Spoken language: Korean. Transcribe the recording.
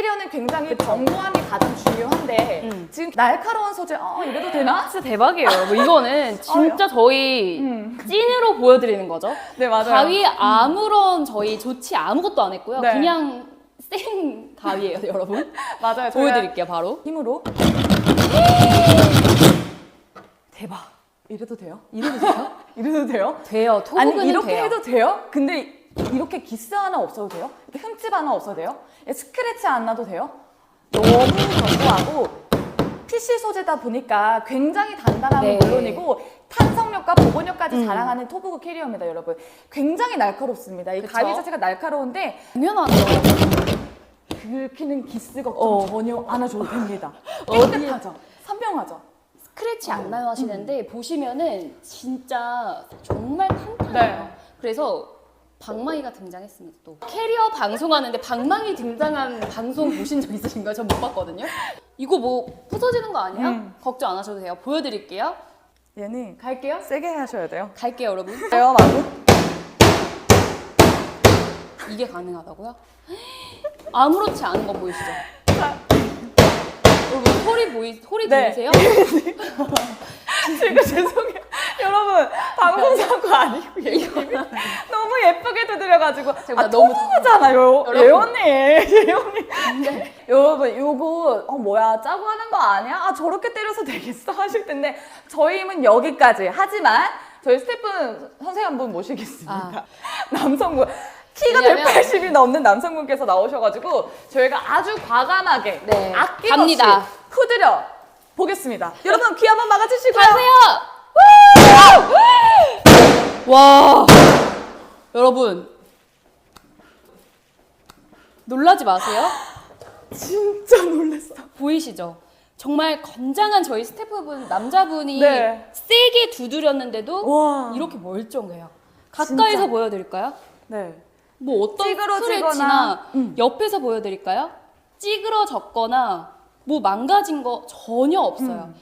캐리어는 굉장히 견고함이 가장 중요한데 음. 지금 날카로운 소재 어 이래도 되나? 진짜 대박이에요. 뭐 이거는 진짜 저희 음. 찐으로 보여드리는 거죠. 네 맞아요. 가위 아무런 저희 조치 아무것도 안 했고요. 네. 그냥 생 가위예요, 여러분. 맞아요. 보여드릴게요, 바로. 힘으로 대박. 이래도 돼요? 이래도 돼요? 이래도 돼요? 돼요. 아니 토국은 이렇게 돼요. 해도 돼요? 근데 이렇게 기스 하나 없어도 돼요? 이렇게 흠집 하나 없어도 돼요? 스크래치 안 나도 돼요? 너무 견고하고 PC 소재다 보니까 굉장히 단단한 네. 건 물론이고 탄성력과 보건력까지 음. 자랑하는 토브그 캐리어입니다, 여러분. 굉장히 날카롭습니다. 이 그쵸? 가위 자체가 날카로운데 당연하죠. 긁히는 기스 걱정 어. 전혀 안 하셔도 됩니다. 깨끗하죠? 선명하죠? 스크래치 안 나요 하시는데 보시면은 진짜 정말 탄탄해요. 네. 그래서 방망이가 등장했습니다. 또 캐리어 방송하는데 방망이 등장한 방송 보신 적 있으신가요? 전 못 봤거든요. 이거 뭐 부서지는 거 아니에요? 음. 걱정 안 하셔도 돼요. 보여드릴게요. 얘는 갈게요. 세게 하셔야 돼요. 갈게요, 여러분. 돼요, 마구? 이게 가능하다고요? 아무렇지 않은 거 보이시죠? 여러분 소리 보이 소리 네. 들리세요? 지금 죄송해요. 방송사고 아니고 예님이 너무 예쁘게 두드려가지고. 제가 아, 너무. 여러분. 예언니. 예언니. 여러분, 요거, 어, 뭐야, 짜고 하는 거 아니야? 아, 저렇게 때려서 되겠어? 하실 텐데, 저희 힘은 여기까지. 하지만, 저희 스태프 선생님 한 분 모시겠습니다. 아. 남성분. 키가 왜냐면- 180이 넘는 남성분께서 나오셔가지고, 저희가 아주 과감하게, 네, 아낌없이 갑니다. 후드려 보겠습니다. 여러분, 귀 한번 막아주시고요. 가세요. 와 여러분 놀라지 마세요. 진짜 놀랐어. 보이시죠? 정말 건장한 저희 스태프분 남자분이 네. 세게 두드렸는데도 와. 이렇게 멀쩡해요. 가까이서 진짜. 보여드릴까요? 네. 뭐 어떤 스트레치나 음. 옆에서 보여드릴까요? 찌그러졌거나 뭐 망가진 거 전혀 없어요.